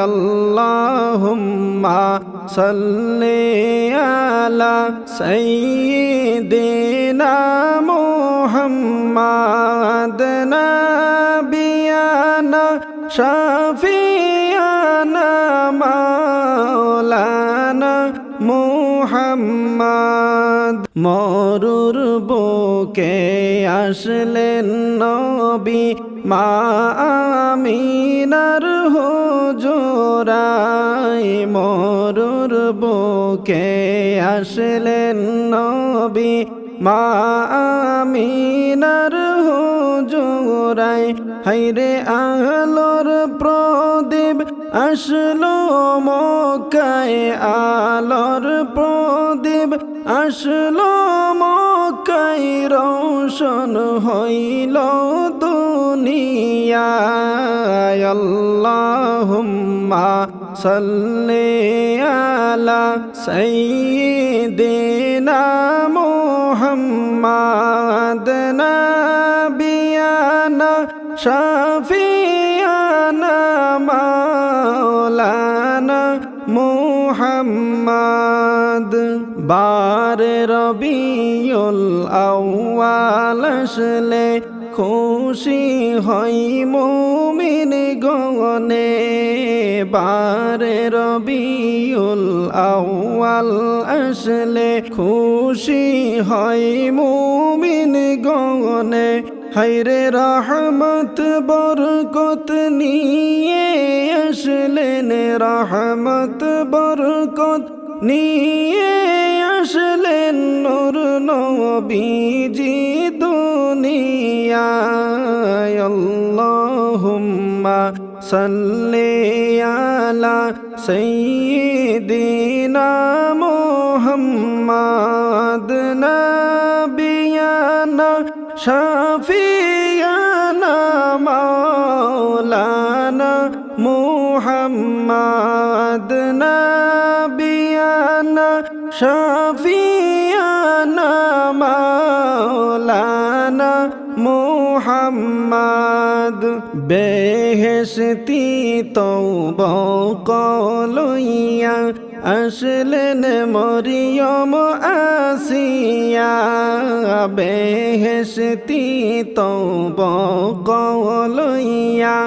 اللهم صل على سيدنا محمد نبينا شفيعنا مولانا মুহাম্মদ মরুর বুকে আসলেন নবী মা আমিনার হুজুরাই মরুর বুকে আসলেন নবী। মা আমিনার হুজুরাই হাইরে আলোর প্রদীপ আসলো মকায় আলোর প্রদীপ আসলো মকায় রোশন হইল দুনিয়ায় আল্লাহুম্মা সাল্লি আলা সাইয়্যিদিনা মুহাম্মাদ নাবিয়ানা শাফিয়ানা মাওলানা মুহাম্মদ বার রবিউল আউয়াল আসলে খুশি হই মুমিন গনে বার রবিউল আউয়াল আসলে খুশি হই মুমিন গনে হাইরে রহমত বরকত নিয়ে আসলেন, রহমত বরকত নিয়ে আসলেন নূর নবীজি আল্লাহুম্মা সাল্লি আলা সাইয়্যিদিনা মুহাম্মাদ নাবিয়ানা শাফিয়ানা মাওলানা মুহাম্মদ নাবিয়ানা শাফিয়ানা মুহাম্মদ বেহেশতি তৌব কলইয়া, আসলেন মরিয়ম আসিয়া। বেহেশতি তৌব কলইয়া,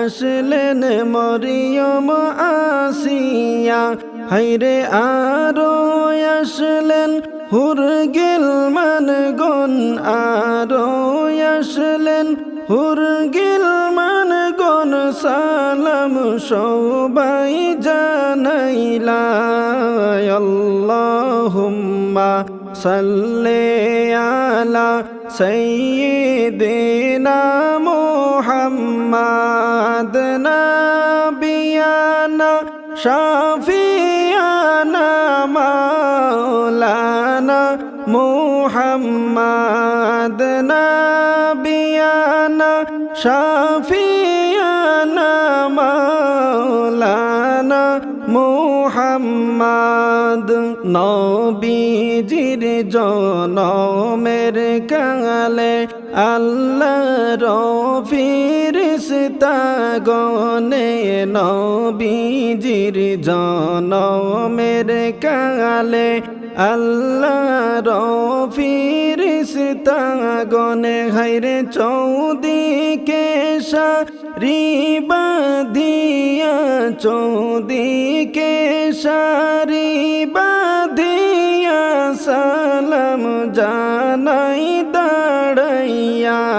আসলেন মরিয়ম আসিয়া। হাইরে আরও আসলেন হুরগিল মানগন আরও আসলেন হুরগিল মানগন সালাম সবাই জানাইলা আল্লাহুম্মা সাল্লি আলা সাইয়্যিদিনা মুহাম্মাদ নাবিয়ানা শাফিয়ানা মাওলানা মুহাম্মাদ নাবিয়ানা শাফিয়ানা মাওলানা মুহাম্মাদ। নবীজির জনমের কালে আল্লাহ রফিরিস্তা গনে নবীজির জনমের কালে আল্লাহ রফিরিস্তা গনে হাইরে চৌদিকে রিবাদিয়া চৌদিকে সারিবাদিয়া সালাম জানাই দাঁড়াইয়া।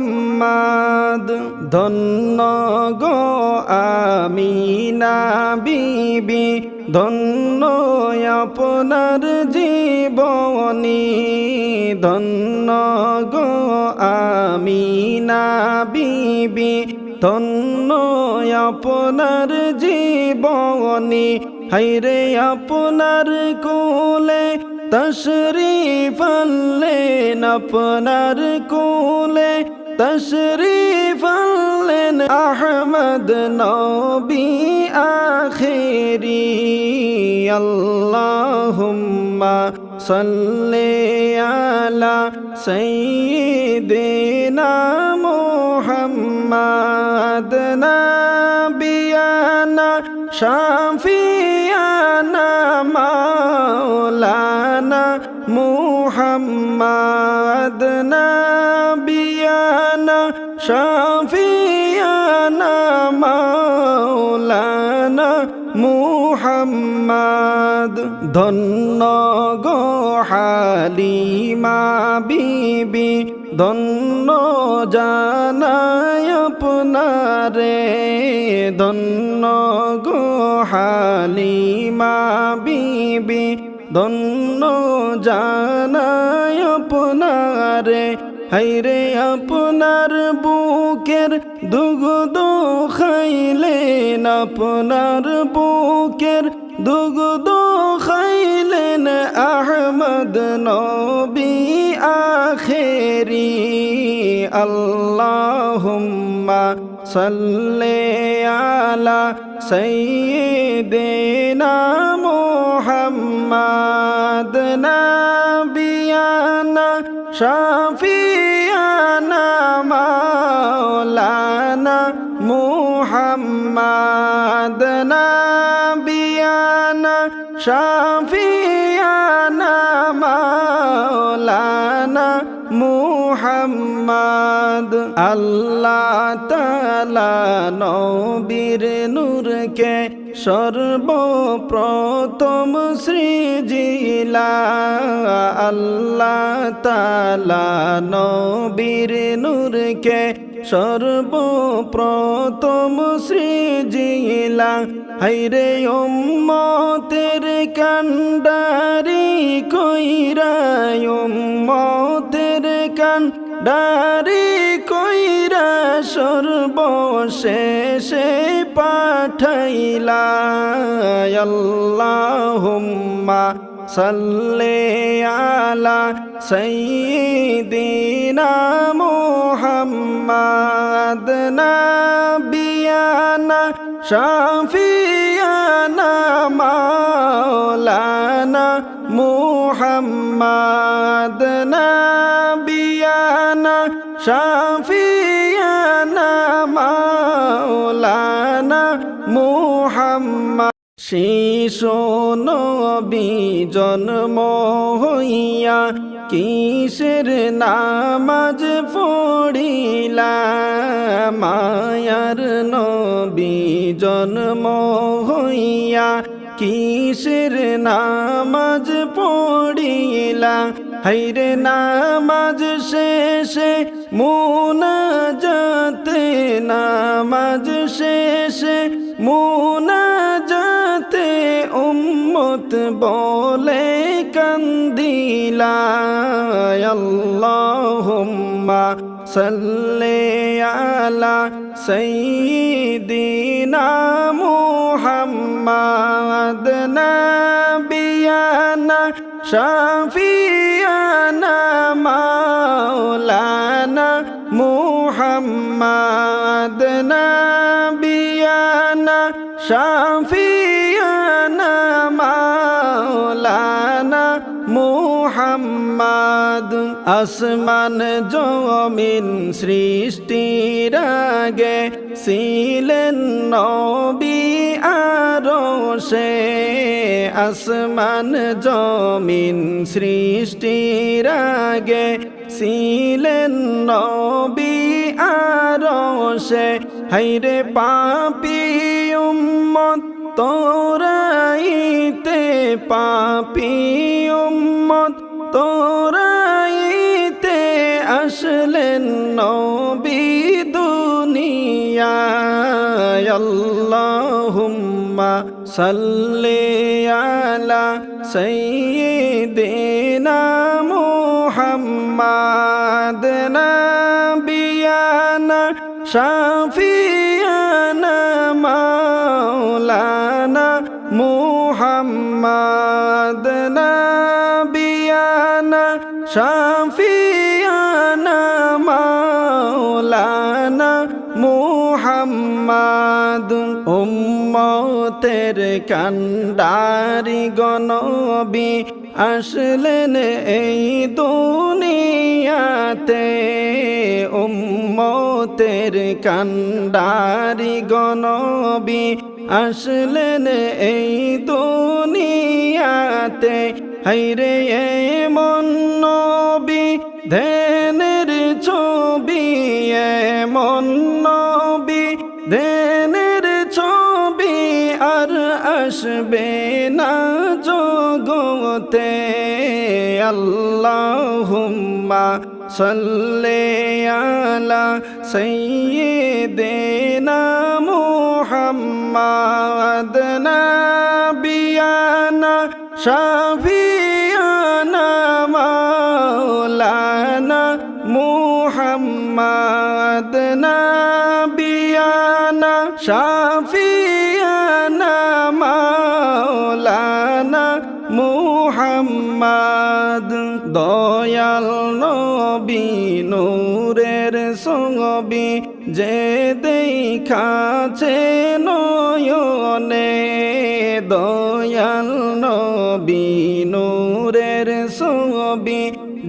মুহাম্মাদ, ধন্য গো আমিনা বিবি, ধন্য আপনার জীবনী, ধন্য গো আমিনা বিবি, ধন্য আপনার জীবনী হাইরে আপনার কোলে তশরিফ আনলেন আপনার কোলে তশরিফ আনলেন আহমদ নবী আখেরি আল্লাহুম্মা সাল্লি আলা সাইয়্যিদিনা মুহাম্মাদ নাবিয়ানা শাফিয়ানা মাওলানা শাফিয়ানা মাওলানা মুহাম্মাদ। ধন্য গো হালিমা বিবি, ধন্য জানায় আপনারে। ধন্য গো হালিমা বিবি, ধন্য জানায় আপনারে। হাইরে আপনার বুকের দুগ্ধ খাইলেন আপনার বুকের দুগ্ধ খাইলেন আহমদ নবী আখেরি। আল্লাহুম্মা সাল্লি আলা সাইয়্যিদিনা মুহাম্মাদ, নাবিয়ানা শাফিয়ানা মাওলানা মুহাম্মাদ নাবিয়ানা শাফিয়ানা মাওলানা মুহাম্মাদ। আল্লাহ তালা নবীর নূরকে সর্বপ্রথম সৃজিলা আল্লাহ তালা নবীর নূরকে সর্বপ্রথম সৃজিলা। হাইরে উম্মতের কান্ডারি কইরা উম্মতের কান্ডারি কইরা সর্বশেষে পাঠাইলা আল্লাহুম্মা সাল্লি আলা সাইয়্যিদিনা মুহাম্মাদ নাবিয়ানা শাফিয়ানা মাওলানা মুহাম্মাদ শাফিয়ানা মাওলানা মুহাম্মাদ। শিশু নবী জন্ম হইয়া কিসের নামাজ পড়িলা? মায়ার নবী জন্ম হইয়া কিসের নামাজ পড়িলা? হাইরে নামাজ শেষে মুনা যাতে নামাজ শেষে মুনা যাতে উম্মত বলে কান্দিলা আল্লাহুম্মা সাল্লি আলা সাইয়্যিদিনা মুহাম্মাদ, নাবিয়ানা শাফিয়ানা মাওলানা মুহাম্মাদ নাবিয়ানা, শাফিয়ানা, মাওলানা মুহাম্মাদ। আসমান জমিন সৃষ্টির আগে ছিলেন নবী আরও সে। আসমান জমিন সৃষ্টির আগে ছিলেন আরও সে হাইরে পাপি উম্মত, তোরাইতে পাপি উম্মত, তোরাইতে আসলেন নবী দুনিয়ায়। আল্লাহুম্মা সাল্লি আলা সাইয়্যিদিনা মুহাম্মাদ নবিয়ানা শাফিয়ানা মাওলানা মোহাম্মদ নবিয়ানা শাফিয়ানা মাওলানা মুহাম্মদ উম্মতের কান্ডারি গনবী আসলেন এই দুনিয়াতে। উম্মতের কান্ডারি গনবী আসলেন এই দুনিয়াতে। হাইরে এমন নবী আসবে না জগতে। আল্লাহুম্মা সাল্লি আলা সাইয়্যিদিনা মুহাম্মাদ নাবিয়ানা শাফিয়ানা মাওলানা মুহাম্মাদ নাবিয়ানা শাফিয়ানা সঙ্গবি যে দেখাছে নয়নে দয়াল নবী, নূরের সঙ্গবি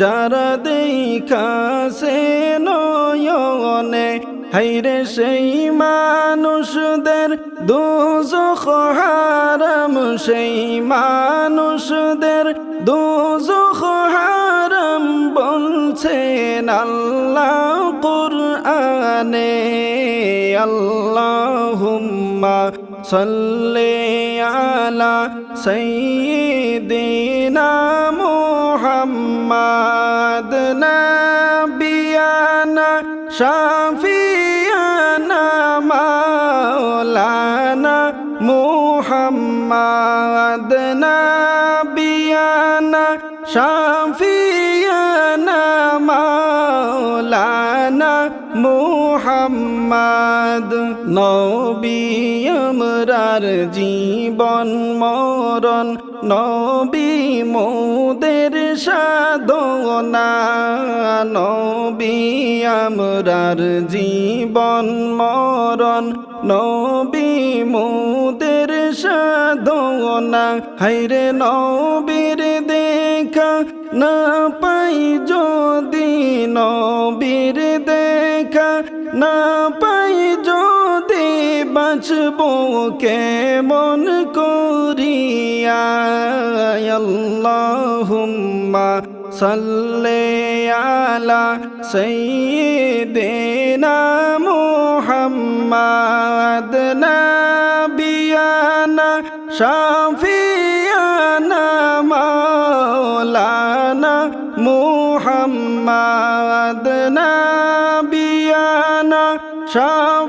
যারা দেখাছে নয়নে হাইরে সেই মানুষদের দুজখ সেই মানুষদের দুজখ হারাম বলছেন আল্লাহ। কুরআনে আল্লাহুম্মা সাল্লি আলা সাইয়্যিদিনা মুহাম্মাদ নাবিয়ানা শাফিয়ানা মাওলানা মুহাম্মাদ নাবিয়ানা শাফিয়ানা মুহাম্মাদ নবী আমরার জীবন মরণ, নবী মোদের সাধনা, নবী আমরার জীবন মরণ, নবী মোদের সাধনা। হাইরে নবীর দেখা না পাই যদি নবীর বাঁচব কেমন করিয়া আল্লাহুম্মা সাল্লি আলা সাইয়্যিদিনা মুহাম্মাদ নাবিয়ানা শাফিয়ানা মাওলানা মুহাম্মাদ নাবিয়ানা শাফি